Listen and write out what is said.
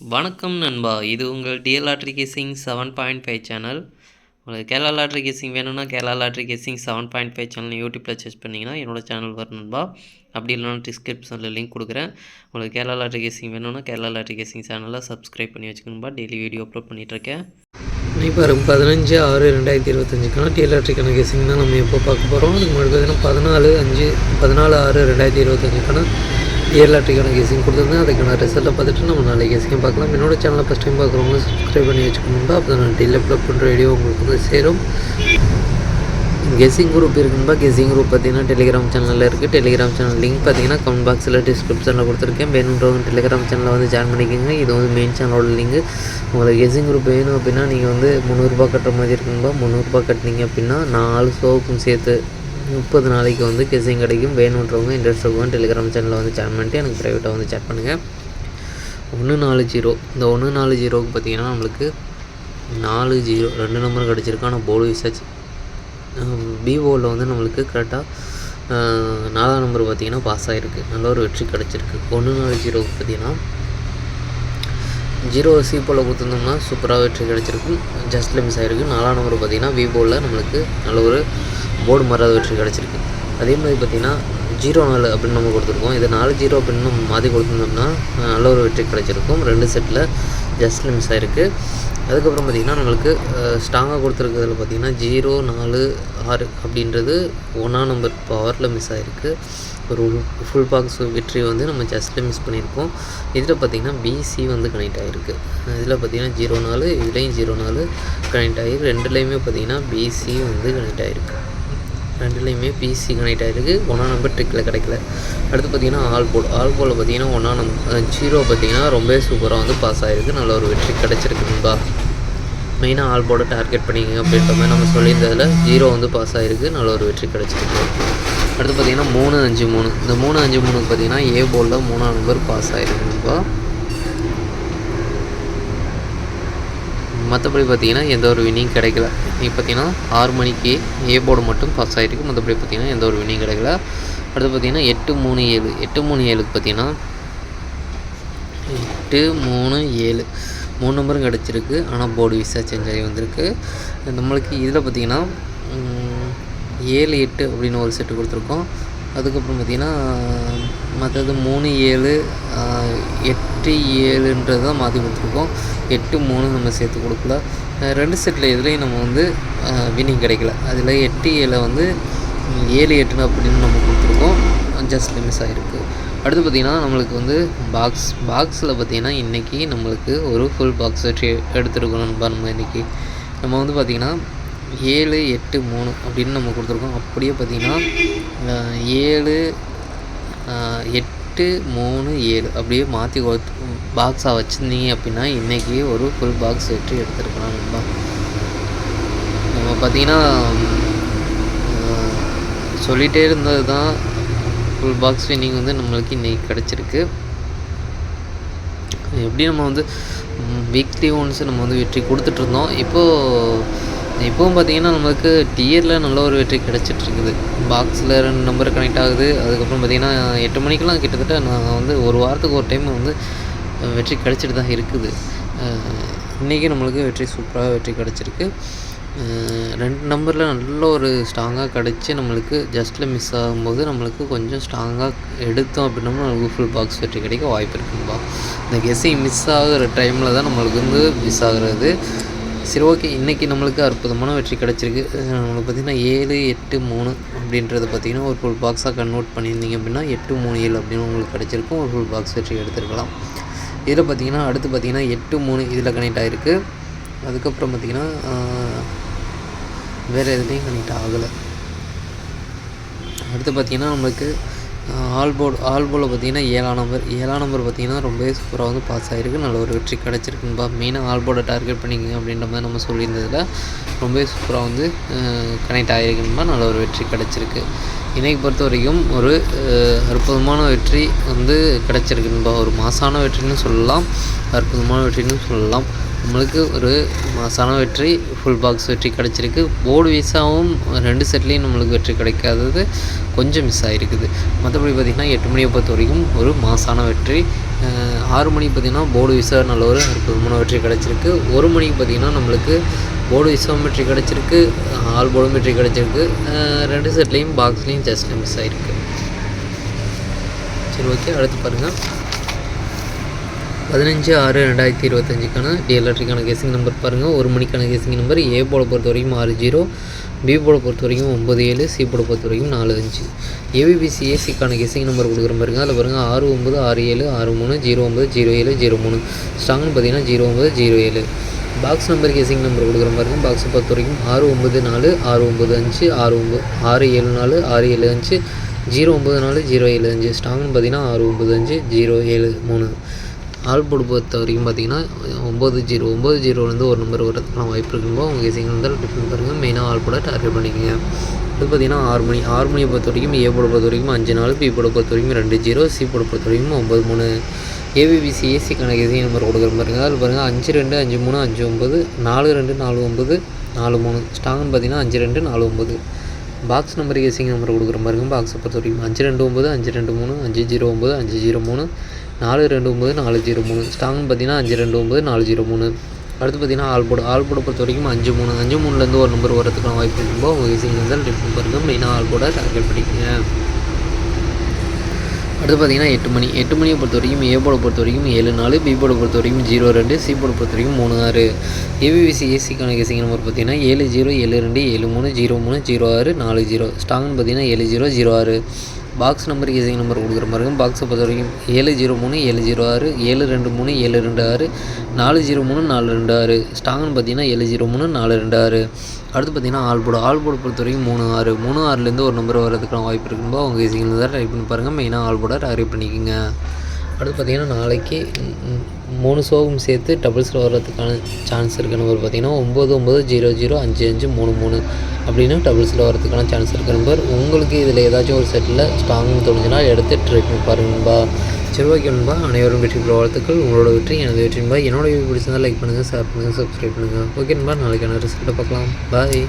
வணக்கம் நண்பா. இது உங்கள் DL lottery guessing seven point five channel. உங்களுக்கு கேரளா லாட்ரி கேசிங் வேணும்னா Kerala lottery guessing seven point five channel யூடியூப்பில் சர்ச் பண்ணிங்கன்னா என்னோட சேனல் வரும் நண்பா. அப்படி இல்லைனா டிஸ்கிரிப்ஷனில் லிங்க் கொடுக்குறேன். உங்களுக்கு கேரளா லாட்ரி கேசிங் வேணும்னா கேரளா லாட்ரி கேசிங் சேனலை சப்ஸ்கிரைப் பண்ணி வச்சுக்கணும்பா டெய்லி வீடியோ அப்லோட் பண்ணிகிட்ருக்கேன் இப்போ பதினஞ்சு ஆறு ரெண்டாயிரத்தி இருபத்தஞ்சுக்கான டிஎல்ஆர்டிக்கான கேசிங் தான் நம்ம எப்போ பார்க்க போகிறோம் அதுக்கு முன்னாடி பார்த்தீங்கன்னா பதினாலு அஞ்சு பதினாலு ஆறு ரெண்டாயிரத்தி இருபத்தஞ்சுக்கான டிஎல்ஆர்டிக்கான கேசிங் கொடுத்துருந்தேன். அதுக்கான ரிசல்ட்டை பார்த்துட்டு நம்ம நாளைக்கு கேசிங் பார்க்கலாம். என்னோட சேனலை ஃபஸ்ட் டைம் பார்க்குறவங்க சப்ஸ்கிரைப் பண்ணி வச்சுக்கணும்பா அப்போ நான் டெய்லி பண்ணுற வீடியோ உங்களுக்கு வந்து சேரும். கெஸிங் குரூப் இருக்குன்பா கெஸிங் குரூப் பார்த்தீங்கன்னா டெலிகிராம் சேனலில் இருக்குது டெலிகிராம் சேனல் லிங்க் பார்த்தீங்கன்னா கமெண்ட் பாக்ஸில் டிஸ்கிரிப்ஷனில் கொடுத்துருக்கேன். வேணுன்றவங்க டெலிகிராம் சேனலில் வந்து ஜாயின் பண்ணிக்கோங்க. இது வந்து மெயின் சேனலோட லிங்க் உங்களுக்கு கெஸிங் குரூப் வேணும் அப்படின்னா நீங்கள் வந்து முந்நூறுரூபா கட்டுற மாதிரி இருக்குன்பா முந்நூறுரூபா கட்டினீங்க அப்படின்னா நாலு சோப்பும் சேர்த்து முப்பது நாளைக்கு வந்து கிசிங் கிடைக்கும். வேணுன்றவங்க இன்ட்ரெஸ்ட் இருக்கவங்க டெலிகிராம் சேனலில் வந்து சேட் பண்ணிட்டு எனக்கு ப்ரைவேட்டாக வந்து சேட் பண்ணுங்கள் ஒன்று நாலு ஜீரோ இந்த ஒன்று நாலு ஜீரோவுக்கு பார்த்தீங்கன்னா நம்மளுக்கு நாலு ஜீரோ ரெண்டு நம்பர் கிடச்சிருக்கு. ஆனால் போர்டு விசாச்சு விவோவில் வந்து நம்மளுக்கு கரெக்டாக நாலாம் நம்பர் பார்த்திங்கன்னா பாஸ் ஆகிருக்கு நல்ல ஒரு வெற்றி கிடச்சிருக்கு. ஒன்று நாலு ஜீரோவுக்கு பார்த்தீங்கன்னா ஜீரோ சி போல் கொடுத்துருந்தோம்னா சூப்பராக வெற்றி கிடச்சிருக்கு ஜஸ்ட்டில் மிஸ் ஆகிருக்கு நாலாம் நம்பர் பார்த்திங்கன்னா விவோவில் நம்மளுக்கு நல்ல ஒரு போர்டு மாறாத வெற்றி கிடச்சிருக்கு. அதே மாதிரி பார்த்திங்கன்னா ஜீரோ நாலு அப்படின்னு நம்ம கொடுத்துருக்கோம். இது நாலு ஜீரோ அப்படின்னு நம்ம மாற்றி கொடுத்துருந்தோம்னா நல்ல ஒரு வெற்றி கிடச்சிருக்கும். ரெண்டு செட்டில் ஜஸ்ட்டில் மிஸ் ஆகிருக்கு அதுக்கப்புறம் பார்த்திங்கன்னா நம்மளுக்கு ஸ்ட்ராங்காக கொடுத்துருக்கிறதுல பார்த்திங்கன்னா ஜீரோ நாலு ஆறு அப்படின்றது ஒன்றாம் நம்பர் பவரில் மிஸ் ஆகிருக்கு ஒரு ஃபுல் பாக்ஸ் வெற்றி வந்து நம்ம ஜஸ்ட்டில் மிஸ் பண்ணியிருக்கோம். இதில் பார்த்திங்கன்னா பிசி வந்து கனெக்ட் ஆகிருக்கு இதில் பார்த்திங்கன்னா ஜீரோ நாலு இதுலேயும் ஜீரோ நாலு கனெக்ட் ஆகிருக்கு ரெண்டுலேயுமே பார்த்திங்கன்னா பிசி வந்து கனெக்ட் ஆகிருக்கு ரெண்டுலேயுமே பிசி கனெக்ட் ஆகிருக்கு ஒன்றா நம்பர் ட்ரிக்கில் கிடைக்கல. அடுத்து பார்த்திங்கன்னா ஆல் போல் ஆல் போல் பார்த்திங்கன்னா ஒன்றா நம்பர் ஜீரோ பார்த்திங்கன்னா ரொம்பவே சூப்பராக வந்து பாஸ் ஆகிருக்கு நல்ல ஒரு வெற்றி கிடச்சிருக்கு நண்பா. மெயினாக ஆல் போர்டை டார்கெட் பண்ணிக்கங்க அப்படின்ற மாதிரி நம்ம சொல்லியிருந்ததில் ஜீரோ வந்து பாஸ் ஆகிருக்கு நல்ல ஒரு வெற்றி கிடச்சிருக்கு. அடுத்து பார்த்திங்கன்னா மூணு அஞ்சு மூணு. இந்த மூணு அஞ்சு மூணுக்கு பார்த்திங்கன்னா ஏ போலில் மூணாம் நம்பர் பாஸ் ஆகிருக்கு நண்பா. மற்றபடி பார்த்திங்கன்னா எந்த ஒரு வினியும் கிடைக்கல. நீ பார்த்திங்கன்னா ஆறு மணிக்கு ஏ போர்டு மட்டும் பாஸ் ஆகிருக்கு மற்றபடி பார்த்திங்கன்னா எந்த ஒரு வினியும் கிடைக்கல. அடுத்து பார்த்திங்கன்னா எட்டு மூணு ஏழு. எட்டு மூணு ஏழுக்கு பார்த்திங்கன்னா எட்டு மூணு ஏழு. மூணு நம்பரும் கிடச்சிருக்கு. ஆனால் போர்டு விசா சேஞ்ச் ஆகி வந்திருக்கு. நம்மளுக்கு இதில் பார்த்திங்கன்னா ஏழு எட்டு அப்படின்னு ஒரு செட்டு கொடுத்துருக்கோம். அதுக்கப்புறம் பார்த்திங்கன்னா மற்றது மூணு ஏழு எட்டு ஏழுன்றது தான் மாற்றி கொடுத்துருக்கோம். எட்டு மூணு நம்ம சேர்த்து கொடுக்கல. ரெண்டு செட்டில் இதுலேயும் நம்ம வந்து வினிங் கிடைக்கல. அதில் எட்டு ஏழை வந்து ஏழு எட்டுன்னு அப்படின்னு நம்ம கொடுத்துருக்கோம். ஜஸ்ட் மிஸ் ஆகிருக்கு அடுத்து பார்த்திங்கன்னா நம்மளுக்கு வந்து பாக்ஸ் பாக்ஸில் பார்த்திங்கன்னா இன்றைக்கி நம்மளுக்கு ஒரு ஃபுல் பாக்ஸ் வச்சு எடுத்துருக்கோம் நண்பா நம்ம இன்றைக்கி நம்ம வந்து பார்த்திங்கன்னா ஏழு எட்டு மூணு அப்படின்னு நம்ம கொடுத்துருக்கோம். அப்படியே பார்த்திங்கன்னா ஏழு எட்டு மூணு ஏழு அப்படியே மாற்றி கொடுத்து பாக்ஸாக வச்சுருந்தீங்க அப்படின்னா இன்றைக்கி ஒரு ஃபுல் பாக்ஸ் வெற்றி எடுத்துருக்கலாம் நண்பா. நம்ம பார்த்திங்கன்னா சொல்லிகிட்டே இருந்தது தான் ஃபுல் பாக்ஸ் வின்னிங் வந்து நம்மளுக்கு இன்றைக்கி கிடச்சிருக்கு. எப்படி நம்ம வந்து வீக்லி ஒன்ஸ் நம்ம வந்து வெற்றி கொடுத்துட்ருந்தோம் இப்போது இப்போவும் பார்த்தீங்கன்னா நம்மளுக்கு டியரில் நல்ல ஒரு வெற்றி கிடச்சிட்ருக்குது. பாக்ஸில் ரெண்டு நம்பர் கனெக்ட் ஆகுது. அதுக்கப்புறம் பார்த்திங்கன்னா எட்டு மணிக்கெலாம் கிட்டத்தட்ட நான் வந்து ஒரு வாரத்துக்கு ஒரு டைம் வந்து வெற்றி கிடச்சிட்டு தான் இருக்குது. இன்றைக்கி நம்மளுக்கு வெற்றி சூப்பராக வெற்றி கிடச்சிருக்கு. ரெண்டு நம்பரில் நல்ல ஒரு ஸ்ட்ராங்காக கிடச்சி நம்மளுக்கு ஜஸ்ட்டில் மிஸ் ஆகும்போது நம்மளுக்கு கொஞ்சம் ஸ்ட்ராங்காக எடுத்தோம் அப்படின்னா நம்மளுக்கு ஃபுல் பாக்ஸ் வெற்றி கிடைக்க வாய்ப்பு இருக்குங்கப்பா இந்த கெஸ்ஸிங் மிஸ் ஆகிற டைமில் தான் நம்மளுக்கு வந்து மிஸ் ஆகுறது. சரி ஓகே. இன்றைக்கி நம்மளுக்கு அற்புதமான வெற்றி கிடச்சிருக்கு. நம்மளுக்கு பார்த்திங்கன்னா ஏழு எட்டு மூணு அப்படின்றது பார்த்திங்கன்னா ஒரு ஃபுல் பாக்ஸாக கன்வெர்ட் பண்ணியிருந்தீங்க அப்படின்னா எட்டு மூணு ஏழு அப்படின்னு உங்களுக்கு கிடச்சிருக்கும். ஒரு ஃபுல் பாக்ஸ் வெற்றி எடுத்துருக்கலாம். இதில் பார்த்திங்கன்னா அடுத்து பார்த்திங்கன்னா எட்டு மூணு இதில் கனெக்ட் ஆகிருக்கு அதுக்கப்புறம் பார்த்திங்கன்னா வேறு எதுலேயும் கனெக்ட் ஆகலை. அடுத்து பார்த்திங்கன்னா நம்மளுக்கு ஆல்போர்டு ஆல்போவில் பார்த்தீங்கன்னா ஏழாம் நம்பர் ஏழாம் நம்பர் பார்த்தீங்கன்னா ரொம்பவே சூப்பராக வந்து பாஸ் ஆகிருக்கு நல்ல ஒரு வெற்றி கிடச்சிருக்குன்பா. மெயினாக ஆல்போர்டை டார்கெட் பண்ணிக்கங்க அப்படின்ற மாதிரி நம்ம சொல்லியிருந்ததில் ரொம்பவே சூப்பராக வந்து கனெக்ட் ஆகிருக்குன்பா நல்ல ஒரு வெற்றி கிடச்சிருக்கு. இன்றைக்கு பொறுத்த வரைக்கும் ஒரு அற்புதமான வெற்றி வந்து கிடச்சிருக்குன்பா. ஒரு மாசான வெற்றின்னு சொல்லலாம். அற்புதமான வெற்றின்னு சொல்லலாம். நம்மளுக்கு ஒரு மாசான வெற்றி ஃபுல் பாக்ஸ் வெற்றி கிடச்சிருக்கு. போர்டு வீஸாகவும் ரெண்டு செட்லேயும் நம்மளுக்கு வெற்றி கிடைக்காதது கொஞ்சம் மிஸ் ஆகிருக்குது மற்றபடி பார்த்திங்கன்னா எட்டு மணியை பொறுத்த வரைக்கும் ஒரு மாசான வெற்றி. ஆறு மணிக்கு பார்த்திங்கன்னா போர்டு விசா நல்ல ஒரு அற்புதமான வெற்றி கிடச்சிருக்கு. ஒரு மணிக்கு பார்த்திங்கன்னா நம்மளுக்கு போர்டு வீசாவும் வெற்றி கிடச்சிருக்கு. ஆல் போர்டும் வெற்றி கிடச்சிருக்கு. ரெண்டு செட்லேயும் பாக்ஸ்லேயும் ஜஸ்ட்டில் மிஸ் ஆகிருக்கு சரி ஓகே அடுத்து பாருங்கள் பதினஞ்சு ஆறு ரெண்டாயிரத்தி இருபத்தஞ்சுக்கான டிஎல்ஆர்டிக்கான கேசிங் நம்பர் பாருங்கள் ஒரு மணிக்கான கேசிங் நம்பர் ஏ போட பொறுத்த வரைக்கும் ஆறு ஜீரோ பி போட பொறுத்த வரைக்கும் ஒம்பது ஏழு சி போட பொறுத்த வரைக்கும் நாலு அஞ்சு. ஏபிபிசி ஏசிக்கான கேசிங் நம்பர் கொடுக்குற பாருங்க அதில் பாருங்கள் ஆறு ஒம்பது ஆறு ஏழு ஆறு மூணு ஜீரோ ஒம்பது ஜீரோ ஏழு ஜீரோ மூணு. ஸ்ட்ராங்னு பார்த்தீங்கன்னா ஜீரோ ஒம்பது ஜீரோ ஏழு. பாக்ஸ் நம்பர் கேசிங் நம்பர் கொடுக்குற பாருங்க பாக்ஸை பொறுத்த வரைக்கும் ஆறு ஒம்பது நாலு ஆறு ஒம்பது அஞ்சு ஆறு ஒம்பது ஆறு ஏழு நாலு ஆறு ஏழு அஞ்சு ஜீரோ ஒம்பது நாலு ஜீரோ ஏழு அஞ்சு. ஸ்ட்ராங்னு பார்த்தீங்கன்னா ஆறு ஒம்பது அஞ்சு ஜீரோ ஏழு மூணு. ஆள் போர்டு பொறுத்த வரைக்கும் பார்த்தீங்கன்னா ஒம்பது ஜீரோ ஒம்பது ஜீரோலேருந்து ஒரு நம்பர் வரதுக்கான வாய்ப்பு இருக்கும்போது உங்கள் கேசிங் இருந்தால் டிஃபன் பாருங்கள் மெயினாக ஆள் போட டார்கெட் பண்ணிக்கோங்க. அடுத்து பார்த்தீங்கன்னா ஆறு மணி ஆறு மணியை பொறுத்த வரைக்கும் ஏ போட பொறுத்த வரைக்கும் அஞ்சு நாலு பி போட பொறுத்த வரைக்கும் ரெண்டு ஜீரோ சி போட பொறுத்த வரைக்கும் ஒம்பது மூணு. ஏபிபிசி ஏசிக்கான கேசிங் நம்பர் கொடுக்குற பாருங்க அதில் பாருங்கள் அஞ்சு ரெண்டு அஞ்சு மூணு அஞ்சு ஒம்பது நாலு ரெண்டு நாலு ஒம்பது நாலு மூணு. ஸ்ட்ராங்னு பார்த்தீங்கன்னா அஞ்சு ரெண்டு நாலு ஒம்பது பாக்ஸ் நம்பர் ஏசிங் நம்பர் கொடுக்குற பாருங்க பாக்ஸை பொறுத்த வரைக்கும் அஞ்சு ரெண்டு ஒம்பது அஞ்சு ரெண்டு மூணு அஞ்சு ஜீரோ ஒம்பது அஞ்சு ஜீரோ மூணு நாலு ரெண்டு ஒம்பது நாலு ஜீரோ மூணு. ஸ்டாங்னு பார்த்தீங்கன்னா அஞ்சு ரெண்டு ஒம்பது நாலு ஜீரோ மூணு. அடுத்து பார்த்தீங்கன்னா ஆல்போடு ஆல்போட பொறுத்த வரைக்கும் அஞ்சு மூணு. அஞ்சு மூணுலேருந்து ஒரு நம்பர் வரதுக்கான வாய்ப்பு இருக்கும்போது உங்கள் கேசிங் இருந்தால் நம்பர் பாருங்கள் மெயினாக ஆல் டார்கெட் பண்ணிக்கங்க. அடுத்து பார்த்தீங்கன்னா எட்டு மணி. எட்டு மணியை பொறுத்த வரைக்கும் ஏ போர்டை பொறுத்த வரைக்கும் ஏழு நாலு பி போர்டை பொறுத்த வரைக்கும் ஜீரோ ரெண்டு சி போர்டை பொறுத்த வரைக்கும் மூணு ஆறு. ஏபிபிசி ஏசிக்கான கேசிங் நம்பர் பார்த்தீங்கன்னா ஏழு ஜீரோ ஏழு ரெண்டு ஏழு மூணு ஜீரோ மூணு ஜீரோ ஆறு நாலு ஜீரோ. ஸ்டாங்னு பார்த்தீங்கன்னா ஏழு ஜீரோ ஜீரோ ஆறு. பாக்ஸ் நம்பர் இசை நம்பர் கொடுக்குற மாதிரி இருக்கும். பாக்ஸை பொறுத்த வரைக்கும் ஏழு ஜீரோ மூணு ஏழு ஜீரோ ஆறு ஏழு ரெண்டு மூணு ஏழு ரெண்டு ஆறு நாலு ஜீரோ மூணு நாலு ரெண்டு ஆறு. ஸ்டாங்னு பார்த்தீங்கன்னா ஏழு ஜீரோ மூணு நாலு ரெண்டு ஆறு. அடுத்து பார்த்தீங்கன்னா ஆல்போர்டு ஆல்போர்டு பொறுத்த வரைக்கும் மூணு ஆறு. மூணு ஆறுலேருந்து ஒரு நம்பர் வரதுக்கான வாய்ப்பு இருக்கும்போது அவங்க கேசிங்கில் தான் ட்ரை பண்ணி பாருங்கள் மெயினாக ஆல்போர்டை டார்கெட் பண்ணிக்கோங்க. அடுத்து பார்த்தீங்கன்னா நாளைக்கு மூணு ஷோவும் சேர்த்து டபுள்ஸில் வர்றதுக்கான சான்ஸ் இருக்குது நம்பர் பார்த்தீங்கன்னா ஒம்பது ஒம்பது ஜீரோ ஜீரோ அஞ்சு அஞ்சு மூணு மூணு அப்படின்னு டபுள்ஸில் வரதுக்கான சான்ஸ் இருக்குது நம்பர் உங்களுக்கு இதில் ஏதாச்சும் ஒரு செட்டில் ஸ்ட்ராங்னு தோணுச்சுன்னா எடுத்து ட்ரை பண்ணி பாருங்கப்பா சரி ஓகே நண்பா. அனைவரும் வெற்றி பெற வாழ்த்துக்கள். உங்களோட வெற்றி எனது வெற்றி நண்பா. என்னோட வீடியோ பிடிச்சிருந்தால் லைக் பண்ணுங்கள் ஷேர் பண்ணுங்கள் சப்ஸ்கிரைப் பண்ணுங்கள் ஓகே நண்பா. நாளைக்கான ரிசல்ட்டை பார்க்கலாம். பாய்